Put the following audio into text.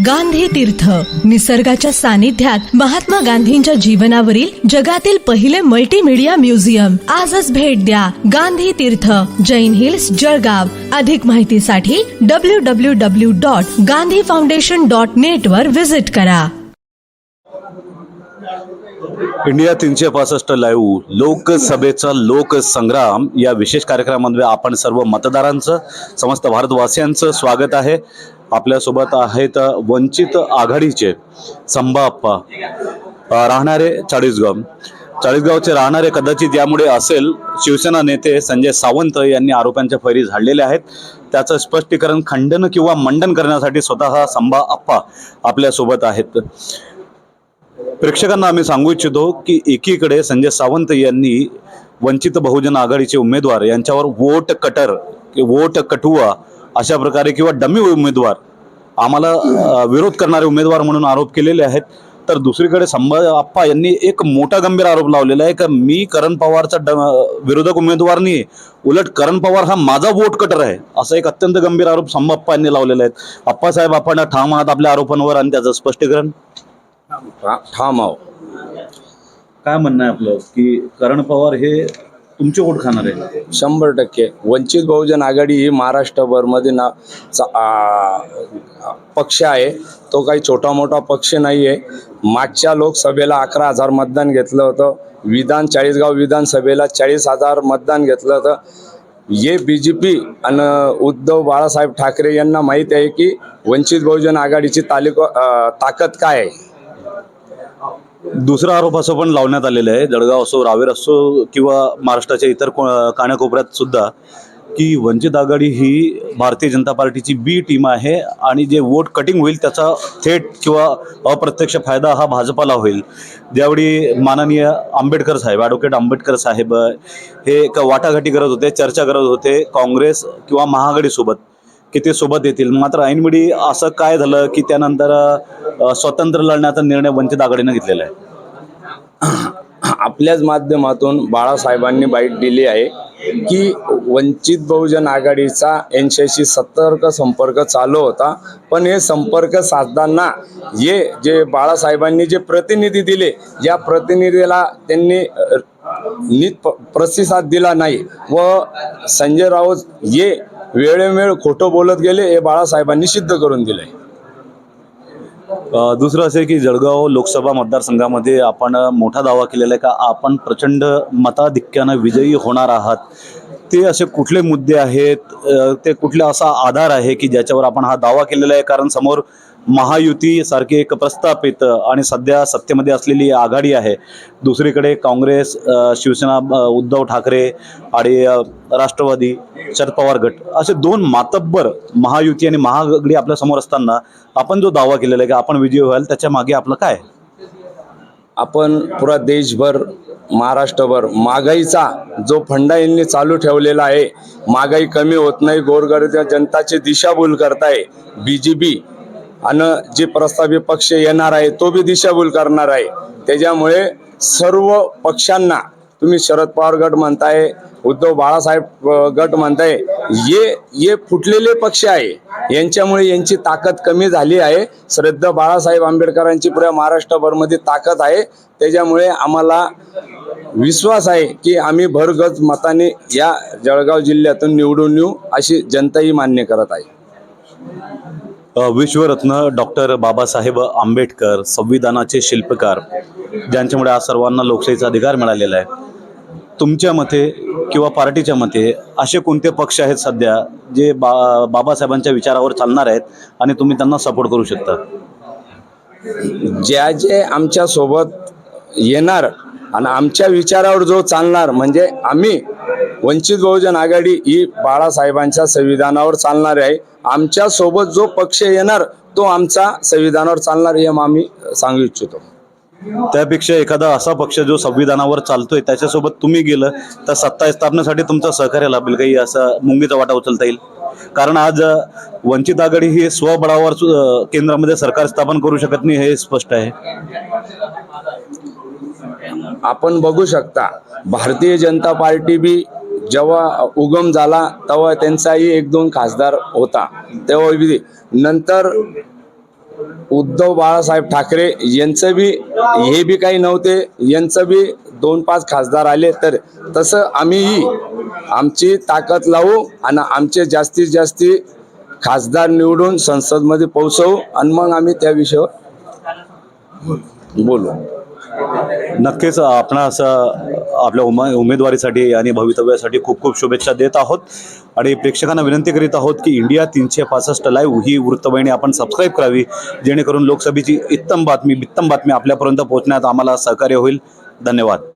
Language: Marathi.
गांधी तीर्थ. निसर्गाच्या सानिध्यात महात्मा गांधींच्या जीवनावरील जगातील पहिले मल्टीमीडिया म्युझियम आजच भेट द्या गांधी तीर्थ. जैन हिल्स जळगाव. अधिक माहितीसाठी W W W dot Gandhi foundation dot net वर व्हिजिट करा. इंडिया तीनशे पासष्ट लाईव्ह लोकसभेचा लोकसंग्राम या विशेष कार्यक्रमामध्ये आपण सर्व मतदारांचं समस्त भारतवासियांचं स्वागत आहे. आपल्यासोबत आहेत वंचित आघाडीचे संभाप्पा राहणारे चाळीसगाव. चाळीसगावचे राहणारे कदाचित यामुळे असेल शिवसेना नेते संजय सावंत यांनी आरोपांच्या फैरी झाडलेले आहेत. त्याचं स्पष्टीकरण खंडन किंवा मंडन करण्यासाठी स्वतः संभा अप्पा आपल्यासोबत आहेत. प्रेक्षकांना आम्ही सांगू इच्छितो की एकीकडे संजय सावंत यांनी वंचित बहुजन आघाडीचे उमेदवार यांच्यावर वोट कटर वोट कटुआ अशा प्रकारे किंवा डमी उमेदवार आम्हाला विरोध करणारे उमेदवार म्हणून आरोप केलेले आहेत. तर दुसरीकडे संभा आप्पा यांनी एक मोठा गंभीर आरोप लावलेला आहे. की मी करण पवारचा ड विरोधक उमेदवार नाही उलट करण पवार हा माझा वोट कटर आहे. असा एक अत्यंत गंभीर आरोप संभाप्पा यांनी लावलेला आहे. आप्पासाहेब आपण ठाम आहात आपल्या आरोपांवर आणि त्याचं स्पष्टीकरण. ठाम आहो काय म्हणणं आहे आपलं? की करण पवार हे तुमचे वोट खाणार आहे. शंभर टक्के. वंचित बहुजन आघाडी ही महाराष्ट्रभरमध्ये ना चा- आ- पक्ष आहे. तो काही छोटा मोठा पक्ष नाही आहे मागच्या लोकसभेला अकरा हजार मतदान घेतलं होतं. विधान चाळीसगाव विधानसभेला चाळीस हजार मतदान घेतलं होतं. हे बी जे पी आणि उद्धव बाळासाहेब ठाकरे यांना माहीत आहे की वंचित बहुजन आघाडीची तालिक अ, ताकद काय आहे? दुसरा आरोप असं पण लावण्यात आलेलं आहे. जळगाव असो रावेर असो किंवा महाराष्ट्राच्या इतर को- कानाकोपऱ्यात सुद्धा की वंचित आघाडी ही भारतीय जनता पार्टीची बी टीम आहे आणि जे वोट कटिंग होईल त्याचा थेट किंवा अप्रत्यक्ष फायदा हा भाजपाला होईल. ज्यावेळी माननीय आंबेडकर साहेब ॲडव्होकेट आंबेडकर साहेब हे एक वाटाघाटी करत होते चर्चा करत होते काँग्रेस किंवा महाआघाडीसोबत की ते सोबत येतील. मात्र ऐनवेळी असं काय झालं की त्यानंतर स्वतंत्र लढण्याचा निर्णय वंचित आघाडीनं घेतलेला आहे? आपल्याच माध्यमातून बाळासाहेबांनी बाईट दिली आहे की वंचित बहुजन आघाडीचा यांच्याशी सतर्क संपर्क चालू होता. पण हे संपर्क साधताना हे जे बाळासाहेबांनी जे प्रतिनिधी दिले या प्रतिनिधीला त्यांनी नीट प्रतिसाद दिला नाही. व संजय राऊत हे वेळोवेळ खोटं बोलत गेले हे बाळासाहेबांनी सिद्ध करून दिले दुसरं असे की जळगाव लोकसभा मतदारसंघामध्ये आपण मोठा दावा केलेला आहे का आपण प्रचंड मताधिक्यानं विजयी होणार आहात. ते असे कुठले मुद्दे आहेत? ते कुठला असा आधार आहे की ज्याच्यावर आपण हा दावा केलेला आहे? कारण समोर महायुती सारखी एक प्रस्थापित आणि सध्या सत्तेमध्ये असलेली आघाडी आहे. दुसरीकडे काँग्रेस शिवसेना उद्धव ठाकरे आणि राष्ट्रवादी शरद पवार गट असे दोन मातब्बर महायुती आणि महागडी आपल्यासमोर असताना आपण जो दावा केलेला आहे की आपण विजयी व्हाल त्याच्यामागे आपलं काय आपण पुरा देशभर महाराष्ट्रभर महागाईचा जो फंडा यांनी चालू ठेवलेला आहे महागाई कमी होत नाही गोरगरीब जनताची दिशाभूल करताय बी जे पी आणि जे प्रस्तावित पक्ष येणार आहे तो बी दिशाभूल करणार आहे. त्याच्यामुळे सर्व पक्षांना तुम्ही शरद पवार गट म्हणताय उद्धव बाळासाहेब गट म्हणताय ये हे फुटलेले पक्ष आहे. यांच्यामुळे यांची ताकद कमी झाली आहे. श्रद्धा बाळासाहेब आंबेडकरांची पुऱ्या महाराष्ट्रभरमध्ये ताकद आहे. त्याच्यामुळे आम्हाला विश्वास आहे की आम्ही भरगज मताने या जळगाव जिल्ह्यातून निवडून येऊ अशी जनताही मान्य करत आहे. विश्वरत्न डॉक्टर बाबासाहेब आंबेडकर संविधानाचे शिल्पकार ज्यांच्यामुळे आज सर्वांना लोकशाहीचा अधिकार मिळालेला आहे. तुमच्या मते किंवा पार्टीच्या मते असे कोणते पक्ष आहेत सध्या जे बा बाबासाहेबांच्या विचारावर चालणार आहेत आणि तुम्ही त्यांना सपोर्ट करू शकता? ज्या जे आमच्यासोबत येणार आणि आमच्या विचारावर जो चालणार म्हणजे आम्ही वंचित बहुजन आघाडी ही बाळासाहेबांच्या संविधानावर चालणार आहे. आमच्यासोबत जो पक्ष येणार तो आमचा संविधानावर चालणार हे आम्ही सांगू इच्छितो. त्यापेक्षा एखादा असा पक्ष जो संविधानावर चालतोय त्याच्यासोबत तुम्ही गेलं तर सत्ता स्थापनेसाठी तुमचं सहकार्य लाभेल काही असं मुंगीचा वाटा उचलता येईल. कारण आज वंचित आघाडी ही स्वबळावर केंद्रामध्ये सरकार स्थापन करू शकत नाही हे स्पष्ट आहे. आपण बघू शकता भारतीय जनता पार्टी बी जेव्हा उगम झाला तेव्हा त्यांचाही एक दोन खासदार होता. तेव्हा बी नंतर उद्धव बाळासाहेब ठाकरे यांचं बी हे बी काही नव्हते. यांचं बी दोन पाच खासदार आले तर तसं आम्हीही आमची ताकद लावू आणि आमचे जास्तीत जास्ती खासदार निवडून संसदमध्ये पोहोचवू आणि मग आम्ही त्या विषयावर बोलू. नक्कीच आपण असं आपल्या उमा उमेदवारीसाठी आणि भवितव्यासाठी खूप खूप शुभेच्छा देत आहोत. आणि प्रेक्षकांना विनंती करीत आहोत की इंडिया तीनशे पासष्ट लाईव्ह ही वृत्तवाहिनी आपण सबस्क्राईब करावी जेणेकरून लोकसभेची इत्तम बातमी बित्तम बातमी आपल्यापर्यंत पोहोचण्यात आम्हाला सहकार्य होईल. धन्यवाद.